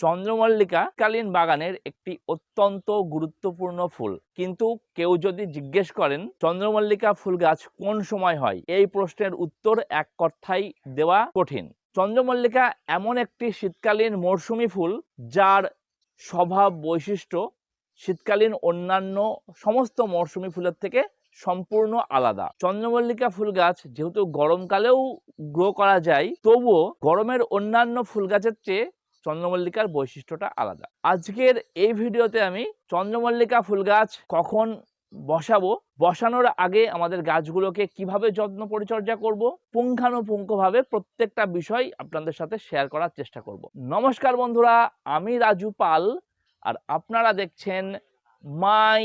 চন্দ্রমল্লিকা কালীন বাগানের একটি অত্যন্ত গুরুত্বপূর্ণ ফুল। কিন্তু কেউ যদি জিজ্ঞেস করেন, চন্দ্রমল্লিকা ফুল গাছ কোন সময় হয়? এই প্রশ্নের উত্তর এক কথাই দেওয়া কঠিন। চন্দ্রমল্লিকা এমন একটি শীতকালীন মরশুমি ফুল, যার স্বভাব বৈশিষ্ট্য শীতকালীন অন্যান্য সমস্ত মরশুমি ফুলের থেকে সম্পূর্ণ আলাদা। চন্দ্রমল্লিকা ফুল গাছ যেহেতু গরমকালেও গ্রো করা যায়, তবুও গরমের অন্যান্য ফুল গাছের চেয়ে চন্দ্রমল্লিকার বৈশিষ্ট্যটা আলাদা। আজকের এই ভিডিওতে আমি চন্দ্রমল্লিকা ফুল গাছ কখন বসাবো, বসানোর আগে আমাদের গাছগুলোকে কীভাবে যত্ন পরিচর্যা করব, পুঙ্খানুপুঙ্খভাবে প্রত্যেকটা বিষয় আপনাদের সাথে শেয়ার করার চেষ্টা করব। নমস্কার বন্ধুরা, আমি রাজু পাল আর আপনারা দেখছেন মাই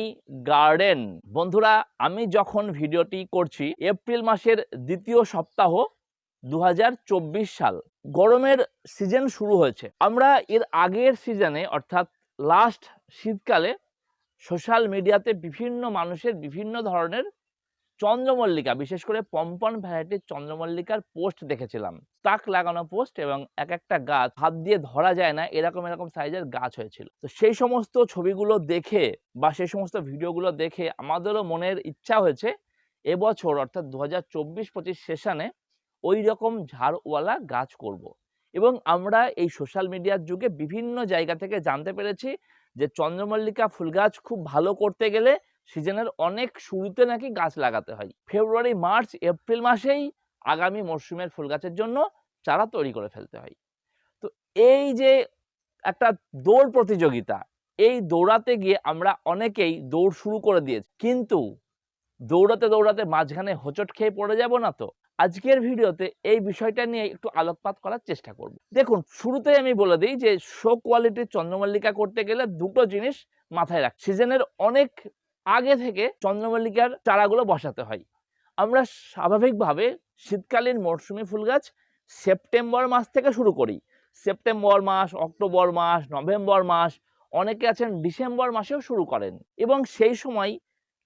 গার্ডেন। বন্ধুরা, আমি যখন ভিডিওটি করছি, এপ্রিল মাসের দ্বিতীয় সপ্তাহ দু হাজার চব্বিশ সাল গরমের সিজন শুরু হয়েছে। আমরা এর আগের সিজনে অর্থাৎ লাস্ট শীতকালে সোশ্যাল মিডিয়াতে বিভিন্ন মানুষের বিভিন্ন ধরনের চন্দ্রমল্লিকা, বিশেষ করে পম্পন ভ্যারাইটির চন্দ্রমল্লিকার পোস্ট দেখেছিলাম। তাক লাগানো পোস্ট এবং এক একটা গাছ হাত দিয়ে ধরা যায় না, এরকম এরকম সাইজের গাছ হয়েছিল। তো সেই সমস্ত ছবিগুলো দেখে বা সেই সমস্ত ভিডিওগুলো দেখে আমাদেরও মনের ইচ্ছা হয়েছে, এবছর অর্থাৎ দু হাজার চব্বিশ পঁচিশ সেশনে ওই রকম ঝাড়ওয়ালা গাছ করব। এবং আমরা এই সোশ্যাল মিডিয়ার যুগে বিভিন্ন জায়গা থেকে জানতে পেরেছি যে চন্দ্রমল্লিকা ফুল গাছ খুব ভালো করতে গেলে সিজনের অনেক শুরুতে নাকি গাছ লাগাতে হয়। ফেব্রুয়ারি মার্চ এপ্রিল মাসেই আগামী মরশুমের ফুল গাছের জন্য চারা তৈরি করে ফেলতে হয়। তো এই যে একটা দৌড় প্রতিযোগিতা, এই দৌড়াতে গিয়ে আমরা অনেকেই দৌড় শুরু করে দিয়েছি। কিন্তু দৌড়াতে দৌড়াতে মাঝখানে হোঁচট খেয়ে পড়ে যাব না তো? আজকের ভিডিওতে এই বিষয়টা নিয়ে একটু আলোকপাত করার চেষ্টা করব। দেখুন, শুরুতেই আমি বলে দিই যে শো কোয়ালিটির চন্দ্রমল্লিকা করতে গেলে দুটো জিনিস মাথায় রাখ, সিজনের অনেক আগে থেকে চন্দ্রমল্লিকার চারাগুলো বসাতে হয়। আমরা স্বাভাবিকভাবে শীতকালীন মরশুমি ফুল গাছ সেপ্টেম্বর মাস থেকে শুরু করি। সেপ্টেম্বর মাস, অক্টোবর মাস, নভেম্বর মাস, অনেকে আছেন ডিসেম্বর মাসেও শুরু করেন এবং সেই সময়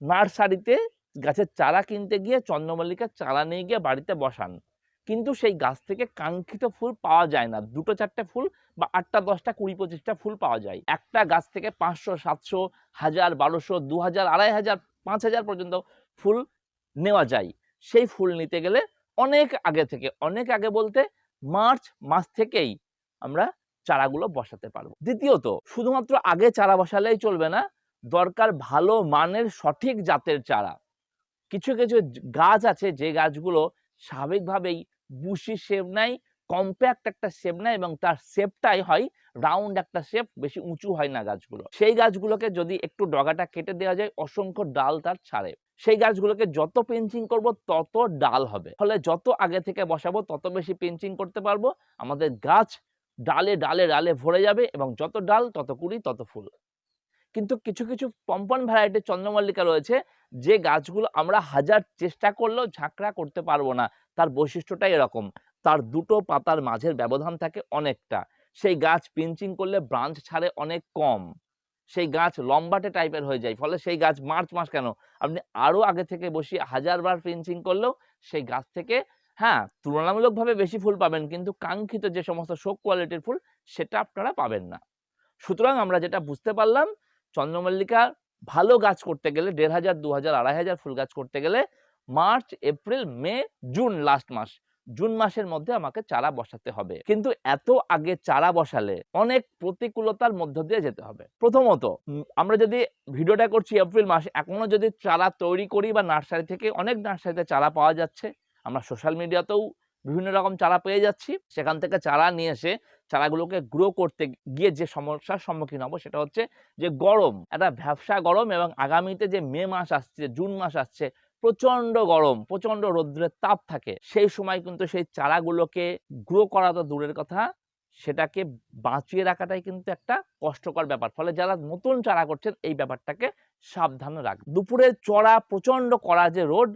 নার্সারিতে গাছের চারা কিনতে গিয়ে চন্দ্রমল্লিকার চারা নিয়ে গিয়ে বাড়িতে বসান। কিন্তু সেই গাছ থেকে কাঙ্ক্ষিত ফুল পাওয়া যায় না। দুটো চারটে ফুল বা আটটা, দশটা, কুড়ি, পঁচিশটা ফুল পাওয়া যায়। একটা গাছ থেকে পাঁচশো, সাতশো, হাজার, বারোশো, দু হাজার, আড়াই হাজার, পাঁচ হাজার পর্যন্ত ফুল নেওয়া যায়। সেই ফুল নিতে গেলে অনেক আগে থেকে, অনেক আগে বলতে মার্চ মাস থেকেই আমরা চারাগুলো বসাতে পারব। দ্বিতীয়ত, শুধুমাত্র আগে চারা বসালেই চলবে না, দরকার ভালো মানের সঠিক জাতের চারা। কিছু কিছু গাছ আছে যে গাছগুলো স্বাভাবিকভাবেই বুশি শেপ নেয় কম্প্যাক্ট একটা শেপ নেয় এবং তার শেপটাই হয় রাউন্ড একটা শেপ বেশি উঁচু হয় না গাছগুলো। সেই গাছগুলোকে যদি একটু ডগাটা কেটে দেওয়া যায়, অসংখ্য ডাল তার ছাড়ে। সেই গাছগুলোকে যত পেঞ্চিং করব, তত ডাল হবে। ফলে যত আগে থেকে বসাবো, তত বেশি পেঞ্চিং করতে পারব। আমাদের গাছ ডালে ডালে ডালে ভরে যাবে এবং যত ডাল, তত কুড়ি, তত ফুল। কিন্তু কিছু কিছু পম্পন ভ্যারাইটির চন্দ্রমল্লিকা রয়েছে, যে গাছগুলো আমরা হাজার চেষ্টা করলেও ঝাঁকড়া করতে পারব না। তার বৈশিষ্ট্যটাই এরকম। তার দুটো পাতার মাঝের ব্যবধান থাকে অনেকটা। সেই গাছ পিঞ্চিং করলে ব্রাঞ্চ ছাড়ে অনেক কম। সেই গাছ লম্বাটে টাইপের হয়ে যায়, ফলে সেই গাছ মার্চ মাস কেন? আপনি আরও আগে থেকে বসিয়ে হাজারবার পিঞ্চিং করলেও সেই গাছ থেকে হ্যাঁ তুলনামূলকভাবে বেশি ফুল পাবেন, কিন্তু কাঙ্ক্ষিত যে সমস্ত শোক কোয়ালিটির ফুল, সেটা আপনারা পাবেন না। সুতরাং আমরা যেটা বুঝতে পারলাম চন্দ্রমল্লিকা ভালো গাছ করতে গেলে দেড় হাজার দু হাজার আড়াই হাজার ফুল গাছ করতে গেলে March, April, May, June last মাস। জুন মাসের মধ্যে আমাকে চারা বসাতে হবে। কিন্তু এত আগে চারা বসালে অনেক প্রতিকূলতার মধ্য দিয়ে যেতে হবে। প্রথমত আমরা যদি ভিডিওটা করছি এপ্রিল মাস, এখনও যদি চারা তৈরি করি বা নার্সারি থেকে অনেক নার্সারিতে চারা পাওয়া যাচ্ছে, আমরা সোশ্যাল মিডিয়াতেও বিভিন্ন রকম চারা পেয়ে যাচ্ছি। সেখান থেকে চারা নিয়ে এসে চারাগুলোকে গ্রো করতে গিয়ে যে সমস্যার সম্মুখীন হব সেটা হচ্ছে যে গরম। একটা ভ্যাবসা গরম এবং আগামীতে যে মে মাস আসছে, জুন মাস আসছে প্রচণ্ড গরম প্রচণ্ড রৌদ্রের তাপ থাকে। সেই সময় কিন্তু সেই চারাগুলোকে গ্রো করা তো দূরের কথা, সেটাকে বাঁচিয়ে রাখাটাই কিন্তু একটা কষ্টকর ব্যাপার। ফলে যারা নতুন চারা করছেন, এই ব্যাপারটাকে সাবধানে রাখ। দুপুরে চড়া প্রচণ্ড করা যে রোদ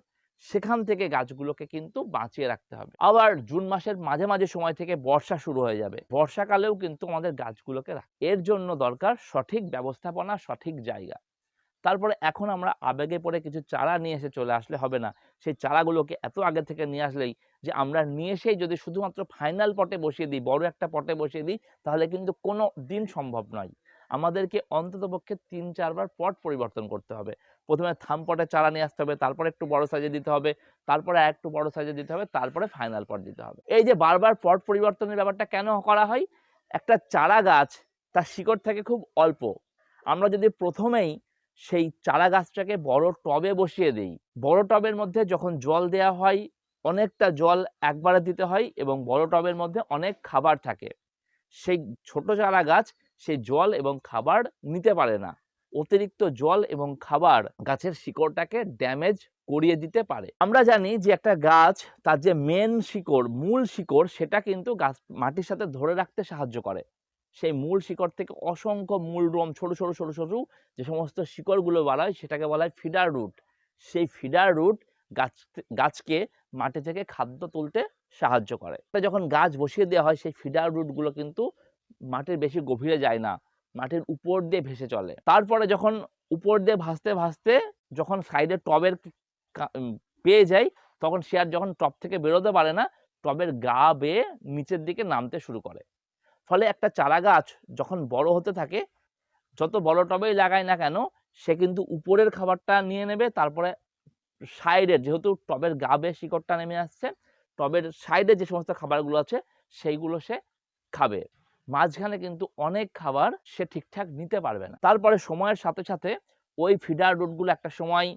সেখান থেকে গাছগুলোকে কিন্তু বাঁচিয়ে রাখতে হবে। আবার জুন মাসের মাঝে মাঝে সময় থেকে বর্ষা শুরু হয়ে যাবে। বর্ষাকালেও কিন্তু আমাদের গাছগুলোকে রাখ এর জন্য দরকার সঠিক ব্যবস্থাপনা, সঠিক জায়গা। তারপরে এখন আমরা আবেগে পড়ে কিছু চারা নিয়ে এসে চলে আসলে হবে না। সেই চারাগুলোকে এত আগে থেকে নিয়ে আসলেই যে আমরা নিয়ে এসেই যদি শুধুমাত্র ফাইনাল পটে বসিয়ে দিই, বড় একটা পটে বসিয়ে দিই, তাহলে কিন্তু কোনো দিন সম্ভব নয়। আমাদেরকে অন্ততপক্ষে তিন, চারবার পট পরিবর্তন করতে হবে। প্রথমে থাম পটে চারা নিয়ে আসতে হবে, তারপরে একটু বড় সাইজে দিতে হবে, তারপরে একটু বড় সাইজে দিতে হবে, তারপরে ফাইনাল পট দিতে হবে। এই যে বারবার পট পরিবর্তনের ব্যাপারটা কেন করা হয়? একটা চারা গাছ তার শিকড় থেকে খুব অল্প। আমরা যদি প্রথমেই সেই চারা গাছটাকে বড় টবে বসিয়ে দিই, বড় টবের মধ্যে যখন জল দেওয়া হয়, অনেকটা জল একবারে দিতে হয় এবং বড় টবের মধ্যে অনেক খাবার থাকে। সেই ছোট চারা গাছ সেই জল এবং খাবার নিতে পারে না। অতিরিক্ত জল এবং খাবার গাছের শিকড়টাকে ড্যামেজ করিয়ে দিতে পারে। আমরা জানি যে একটা গাছ, তার যে মেন শিকড়, মূল শিকড়, সেটা কিন্তু গাছ, মাটির সাথে ধরে রাখতে সাহায্য করে। সেই মূল শিকড় থেকে অসংখ্য মূল রোম, ছোট ছোট ছোট ছোট যে সমস্ত শিকড়গুলো বাড়ায় সেটাকে বলা হয় ফিডার রুট সেই ফিডার রুট গাছ, গাছকে মাটি থেকে খাদ্য তুলতে সাহায্য করে। যখন গাছ বসিয়ে দেওয়া হয়, সেই ফিডার রুটগুলো কিন্তু মাটির বেশি গভীরে যায় না। মাটির উপর দিয়ে ভেসে চলে। তারপরে যখন উপর দিয়ে ভাসতে ভাসতে যখন সাইডে টবের পেয়ে যায়, তখন সে আর যখন টব থেকে বেরোতে পারে না, টবের গা বেয়ে নিচের দিকে নামতে শুরু করে। ফলে একটা চারা গাছ যখন বড় হতে থাকে, যত বড় টবেই লাগায় না কেন, সে কিন্তু উপরের খাবারটা নিয়ে নেবে, তারপরে সাইডের যেহেতু টবের গা বেয়ে শিকড়টা নেমে আসছে, টবের সাইডে যে সমস্ত খাবারগুলো আছে, সেইগুলো সে খাবে। মাঝখানে কিন্তু অনেক খাবার সে ঠিকঠাক নিতে পারবে না। তারপরে সময়ের সাথে সাথে ওই ফিডার রুটগুলো একটা সময়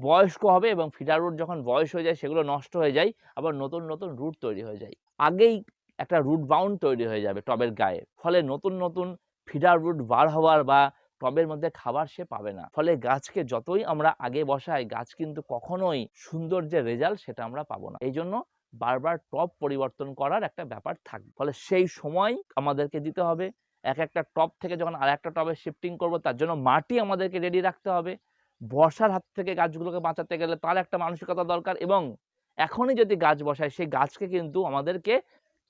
বয়স্ক হবে এবং ফিডার রুট যখন বয়স হয়ে যায় সেগুলো নষ্ট হয়ে যায়, আবার নতুন নতুন রুট তৈরি হয়ে যায়। আগেই একটা রুট বাউন্ড তৈরি হয়ে যাবে টবের গায়ে। ফলে নতুন নতুন ফিডার রুট বার হওয়ার বা টবের মধ্যে খাবার সে পাবে না। ফলে গাছকে যতই আমরা আগে বসাই, গাছ কিন্তু কখনোই সুন্দর যে রেজাল্ট সেটা আমরা পাবো না। এই জন্য বারবার টপ পরিবর্তন করার একটা ব্যাপার থাকবে। ফলে সেই সময় আমাদেরকে দিতে হবে। এক একটা টপ থেকে যখন আর একটা টবে শিফটিং করব, তার জন্য মাটি আমাদেরকে রেডি রাখতে হবে। বর্ষার হাত থেকে গাছগুলোকে বাঁচাতে গেলে তার একটা মানসিকতা দরকার এবং এখনই যদি গাছ বসায় সেই গাছকে কিন্তু আমাদেরকে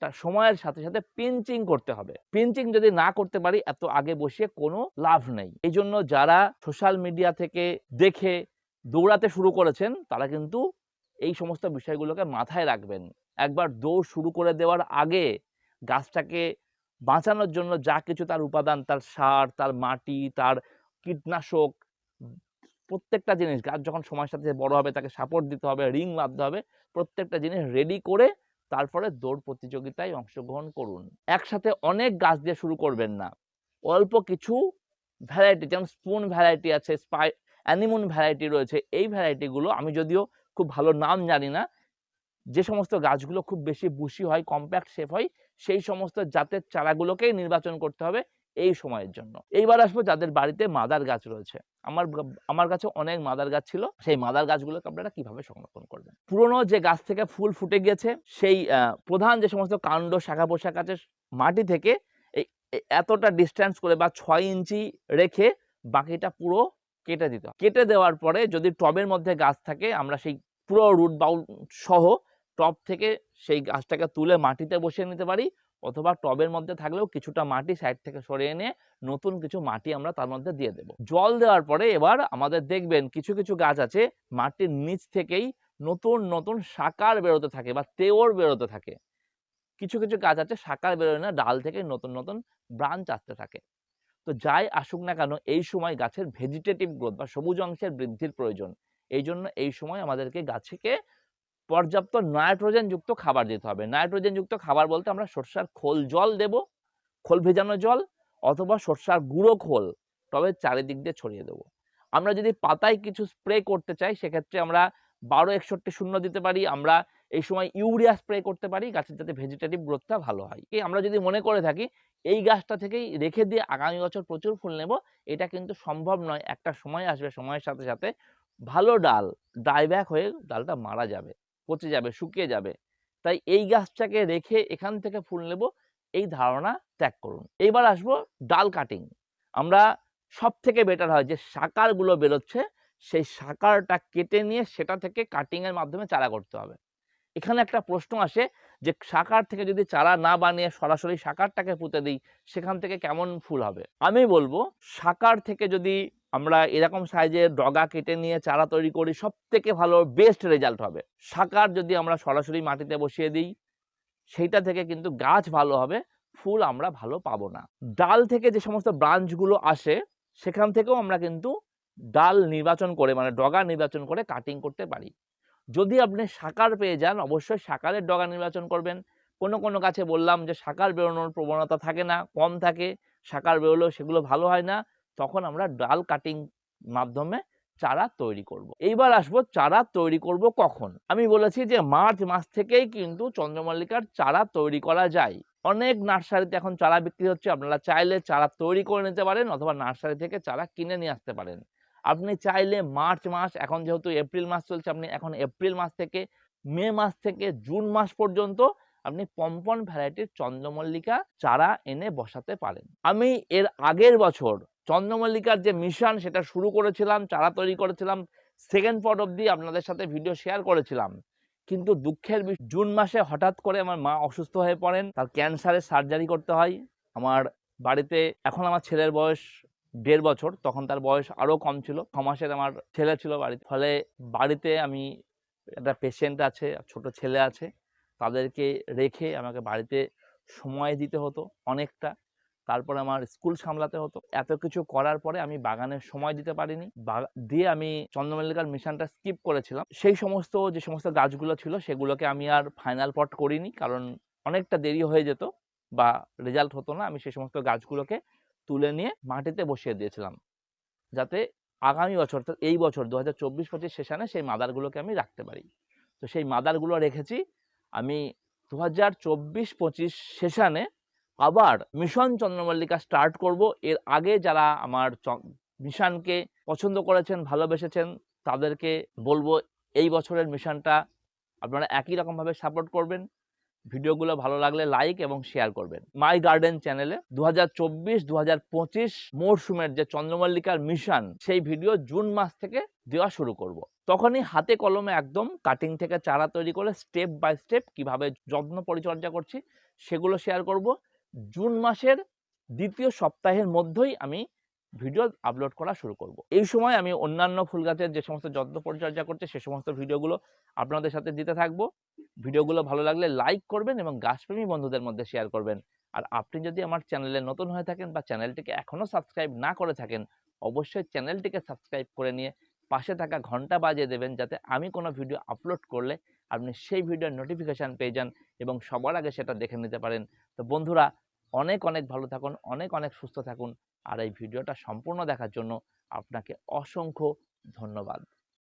তার সময়ের সাথে সাথে পিঞ্চিং করতে হবে। পিঞ্চিং যদি না করতে পারি, এত আগে বসিয়ে কোনো লাভ নেই। এই জন্য যারা সোশ্যাল মিডিয়া থেকে দেখে দৌড়াতে শুরু করেছেন, তারা কিন্তু এই সমস্ত বিষয়গুলোকে মাথায় রাখবেন। একবার দৌড় শুরু করে দেওয়ার আগে গাছটাকে বাঁচানোর জন্য যা কিছু তার উপাদান, তার সার, তার মাটি, তার কীটনাশক, প্রত্যেকটা জিনিস, গাছ যখন সময়ের সাথে বড় হবে তাকে সাপোর্ট দিতে হবে রিং বাঁধতে হবে, প্রত্যেকটা জিনিস রেডি করে তারপরে দৌড় প্রতিযোগিতায় অংশগ্রহণ করুন। একসাথে অনেক গাছ দিয়ে শুরু করবেন না। অল্প কিছু ভ্যারাইটি যেমন স্পুন ভ্যারাইটি আছে স্পাই অ্যানিমন ভ্যারাইটি রয়েছে, এই ভ্যারাইটিগুলো আমি যদিও খুব ভালো নাম জানি না। যে সমস্ত গাছগুলো খুব বেশি বুশি হয় কম্প্যাক্ট শেপ হয়, সেই সমস্ত জাতের চারাগুলোকেই নির্বাচন করতে হবে এই সময়ের জন্য। এইবার আসব যাদের বাড়িতে মাদার গাছ রয়েছে। আমার আমার কাছে অনেক মাদার গাছ ছিল, সেই মাদার গাছগুলোকে আপনারা কীভাবে সংরক্ষণ করবেন? পুরনো যে গাছ থেকে ফুল ফুটে গিয়েছে, সেই প্রধান যে সমস্ত কাণ্ড শাখা পোশাক আছে, মাটি থেকে এতটা ডিস্টেন্স করে বা ছয় ইঞ্চি রেখে বাকিটা পুরো কেটে দিতে কেটে দেওয়ার পরে যদি টবের মধ্যে গাছ থাকে, আমরা সেই পুরো রুট বাউল সহ টব থেকে সেই গাছটাকে তুলে মাটিতে বসিয়ে নিতে পারি অথবা টবের মধ্যে থাকলেও কিছুটা মাটি সাইড থেকে সরিয়ে নিয়ে নতুন কিছু মাটি আমরা তার মধ্যে দিয়ে দেব। জল দেওয়ার পরে এবার আমাদের দেখবেন কিছু কিছু গাছ আছে মাটির নিচ থেকেই নতুন নতুন শাকার বেরোতে থাকে বা তেওর বেরোতে থাকে। কিছু কিছু গাছ আছে শাকার বেরোয় না, ডাল থেকে নতুন নতুন ব্রাঞ্চ আসতে থাকে। তো যাই আসুক না কেন, এই সময় গাছের ভেজিটেটিভ গ্রোথ বা সবুজ অংশের বৃদ্ধির প্রয়োজন। এই জন্য এই সময় আমাদেরকে গাছকে পর্যাপ্ত নাইট্রোজেন যুক্ত খাবার দিতে হবে। নাইট্রোজেন যুক্ত খাবার বলতে আমরা সরষার খোল জল দেব, খোল ভেজানো জল অথবা সরষার গুঁড়ো খোল, তবে চারিদিক দিয়ে ছড়িয়ে দেবো। আমরা যদি পাতায় কিছু স্প্রে করতে চাই, সেক্ষেত্রে আমরা বারো একষট্টি শূন্য দিতে পারি, আমরা এই সময় ইউরিয়া স্প্রে করতে পারি, গাছের যাতে ভেজিটেটিভ গ্রোথটা ভালো হয়। এই আমরা যদি মনে করে থাকি, এই গাছটা থেকেই রেখে দিয়ে আগামী বছর প্রচুর ফুল নেব, এটা কিন্তু সম্ভব নয়। একটা সময় আসবে, সময়ের সাথে সাথে ভালো ডাল ডাইব্যাক হয়ে ডালটা মারা যাবে, পচে যাবে, শুকিয়ে যাবে। তাই এই গাছটাকে রেখে এখান থেকে ফুল নেব, এই ধারণা ত্যাগ করুন। এইবার আসব ডাল কাটিং আমরা সব থেকে বেটার হয় যে সাকারগুলো বেরোচ্ছে, সেই সাকারটা কেটে নিয়ে সেটা থেকে কাটিং এর মাধ্যমে চারা করতে হবে। এখানে একটা প্রশ্ন আসে যে সাকার থেকে যদি চারা না বানিয়ে সরাসরি সাকারটাকে পুঁতে দিই, সেখান থেকে কেমন ফুল হবে? আমি বলব সাকার থেকে যদি আমরা এরকম সাইজের ডগা কেটে নিয়ে চারা তৈরি করি সব থেকে ভালো বেস্ট রেজাল্ট হবে। সাকার যদি আমরা সরাসরি মাটিতে বসিয়ে দিই, সেইটা থেকে কিন্তু গাছ ভালো হবে, ফুল আমরা ভালো পাবো না। ডাল থেকে যে সমস্ত ব্রাঞ্চগুলো আসে, সেখান থেকেও আমরা কিন্তু ডাল নির্বাচন করে মানে ডগা নির্বাচন করে কাটিং করতে পারি। যদি আপনি সাকার পেয়ে যান, অবশ্যই সাকারের ডগা নির্বাচন করবেন। কোনো কোনো গাছে বললাম যে, সাকার বেরোনোর প্রবণতা থাকে না, কম থাকে, সাকার বেরোলেও সেগুলো ভালো হয় না। তখন আমরা ডাল কাটিং মাধ্যমে চারা তৈরি করব। এইবার আসব চারা তৈরি করব কখন? আমি বলেছি যে মার্চ মাস থেকেই কিন্তু চন্দ্রমল্লিকার চারা তৈরি করা যায়। অনেক নার্সারিতে এখন চারা বিক্রি হচ্ছে, আপনারা চাইলে চারা তৈরি করে নিতে পারেন অথবা নার্সারি থেকে চারা কিনে নিয়ে আসতে পারেন। আপনি চাইলে মার্চ মাস, এখন যেহেতু এপ্রিল মাস চলছে, আপনি এখন এপ্রিল মাস থেকে মে মাস থেকে জুন মাস পর্যন্ত আপনি পম্পন ভ্যারাইটির চন্দ্রমল্লিকা চারা এনে বসাতে পারেন। আমি এর আগের বছর চন্দ্রমল্লিকার যে মিশন সেটা শুরু করেছিলাম, চারা তৈরি করেছিলাম সেকেন্ড পর্ট অবধি আপনাদের সাথে ভিডিও শেয়ার করেছিলাম। কিন্তু দুঃখের জুন মাসে হঠাৎ করে আমার মা অসুস্থ হয়ে পড়েন, তার ক্যান্সারের সার্জারি করতে হয়। আমার বাড়িতে এখন আমার ছেলের বয়স দেড় বছর, তখন তার বয়স আরও কম ছিল, ছ মাসের আমার ছেলে ছিল বাড়িতে। ফলে বাড়িতে আমি একটা পেশেন্ট আছে, ছোট ছেলে আছে তাদেরকে রেখে আমাকে বাড়িতে সময় দিতে হতো অনেকটা। তারপরে আমার স্কুল সামলাতে হতো। এত কিছু করার পরে আমি বাগানের সময় দিতে পারিনি। দিয়ে আমি চন্দ্রমল্লিকার মিশনটা স্কিপ করেছিলাম। সেই সমস্ত, যে সমস্ত গাছগুলো ছিল, সেগুলোকে আমি আর ফাইনাল পট করিনি। কারণ অনেকটা দেরি হয়ে যেত বা রেজাল্ট হতো না। আমি সেই সমস্ত গাছগুলোকে তুলে নিয়ে মাটিতে বসিয়ে দিয়েছিলাম। যাতে আগামী বছর এই বছর, দু হাজার চব্বিশ পঁচিশ সেশনে সেই মাদারগুলোকে আমি রাখতে পারি। তো সেই মাদারগুলো রেখেছি। আমি দু হাজার চব্বিশ পঁচিশ সেশনে আবার মিশন চন্দ্রমল্লিকা স্টার্ট করব। এর আগে যারা আমার মিশনকে পছন্দ করেছেন, ভালোবেসেছেন, তাদেরকে বলব এই বছরের মিশনটা আপনারা একই রকমভাবে সাপোর্ট করবেন। ভিডিওগুলো ভালো লাগলে লাইক এবং শেয়ার করবেন। মাই গার্ডেন চ্যানেলে দু হাজার চব্বিশ দু হাজার পঁচিশ মরশুমের যে চন্দ্রমল্লিকার মিশন, সেই ভিডিও জুন মাস থেকে দেওয়া শুরু করব। তখনই হাতে কলমে একদম কাটিং থেকে চারা তৈরি করে স্টেপ বাই স্টেপ কীভাবে যত্ন পরিচর্যা করছি সেগুলো শেয়ার করব। জুন মাসের দ্বিতীয় সপ্তাহের মধ্যেই আমি ভিডিও আপলোড করা শুরু করব। এই সময় আমি অন্যান্য ফুল গাছের যে সমস্ত যত্ন পরিচর্যা করছে সে সমস্ত ভিডিওগুলো আপনাদের সাথে দিতে থাকব। ভিডিওগুলো ভালো লাগলে লাইক করবেন এবং গাছপ্রেমী বন্ধুদের মধ্যে শেয়ার করবেন। আর আপনি যদি আমার চ্যানেলে নতুন হয়ে থাকেন বা চ্যানেলটিকে এখনও সাবস্ক্রাইব না করে থাকেন, অবশ্যই চ্যানেলটিকে সাবস্ক্রাইব করে নিয়ে পাশে থাকা ঘণ্টা বাজিয়ে দেবেন যাতে আমি কোনো ভিডিও আপলোড করলে আপনি সেই ভিডিওর নোটিফিকেশান পেয়ে যান এবং সবার আগে সেটা দেখে নিতে পারেন। তো বন্ধুরা, অনেক অনেক ভালো থাকুন, অনেক অনেক সুস্থ থাকুন। আর এই ভিডিওটা সম্পূর্ণ দেখার জন্য আপনাকে অসংখ্য ধন্যবাদ।